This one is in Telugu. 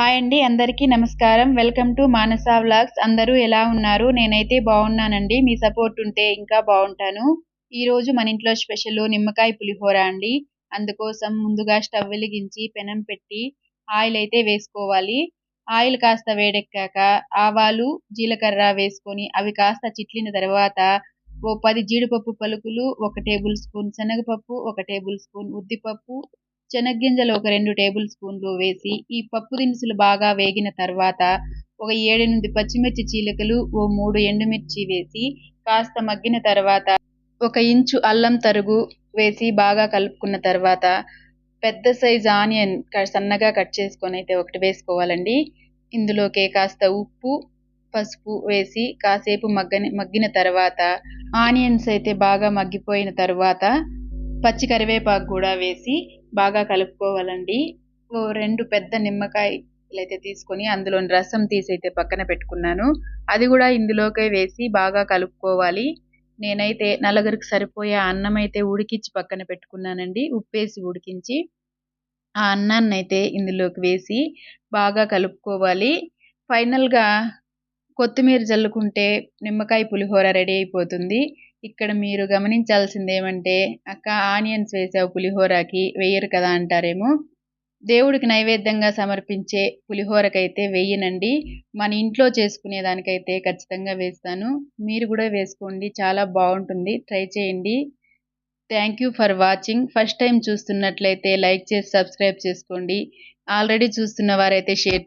హాయ్ అండి అందరికీ నమస్కారం. Welcome to Manasa vlogs. అందరూ ఎలా ఉన్నారు? నేనైతే బాగున్నానండి. మీ సపోర్ట్ ఉంటే ఇంకా బాగుంటాను. ఈ రోజు మన ఇంట్లో స్పెషల్ నిమ్మకాయ పులిహోర అండి. అందుకోసం ముందుగా స్టవ్ వెలిగించి పెనం పెట్టి ఆయిల్ అయితే వేసుకోవాలి. ఆయిల్ కాస్త వేడెక్కాక ఆవాలు జీలకర్ర వేసుకొని అవి కాస్త చిట్లిన తర్వాత ఓ పది జీడిపప్పు పలుకులు ఒక టేబుల్ స్పూన్ శనగపప్పు ఒక టేబుల్ స్పూన్ ఉద్దిపప్పు శనగ్గింజలు ఒక రెండు టేబుల్ స్పూన్లు వేసి ఈ పప్పు దినుసులు బాగా వేగిన తర్వాత ఒక ఏడెనిమిది పచ్చిమిర్చి చీలికలు ఓ మూడు ఎండుమిర్చి వేసి కాస్త మగ్గిన తర్వాత ఒక ఇంచు అల్లం తరుగు వేసి బాగా కలుపుకున్న తర్వాత పెద్ద సైజ్ ఆనియన్ సన్నగా కట్ చేసుకొని అయితే ఒకటి వేసుకోవాలండి. ఇందులోకి కాస్త ఉప్పు పసుపు వేసి కాసేపు మగ్గని మగ్గిన తర్వాత ఆనియన్స్ అయితే బాగా మగ్గిపోయిన తర్వాత పచ్చి కరివేపాకు కూడా వేసి బాగా కలుపుకోవాలండి. ఓ రెండు పెద్ద నిమ్మకాయలు అయితే తీసుకొని అందులోని రసం తీసి అయితే పక్కన పెట్టుకున్నాను. అది కూడా ఇందులోకే వేసి బాగా కలుపుకోవాలి. నేనైతే నలుగురికి సరిపోయే అన్నం అయితే ఉడికించి పక్కన పెట్టుకున్నానండి. ఉప్పేసి ఉడికించి ఆ అన్నాన్ని అయితే ఇందులోకి వేసి బాగా కలుపుకోవాలి. ఫైనల్గా కొత్తిమీర జల్లుకుంటే నిమ్మకాయ పులిహోర రెడీ అయిపోతుంది. ఇక్కడ మీరు గమనించాల్సింది ఏమంటే అక్క ఆనియన్స్ వేసావు పులిహోరకి వేయరు కదా అంటారేమో. దేవుడికి నైవేద్యంగా సమర్పించే పులిహోరకైతే వేయనండి మన ఇంట్లో చేసుకునే దానికైతే ఖచ్చితంగా వేస్తాను. మీరు కూడా వేసుకోండి చాలా బాగుంటుంది. ట్రై చేయండి. Thank you for watching first time చూస్తున్నట్లయితే లైక్ చేసి సబ్స్క్రైబ్ చేసుకోండి. ఆల్రెడీ చూస్తున్న వారైతే షేర్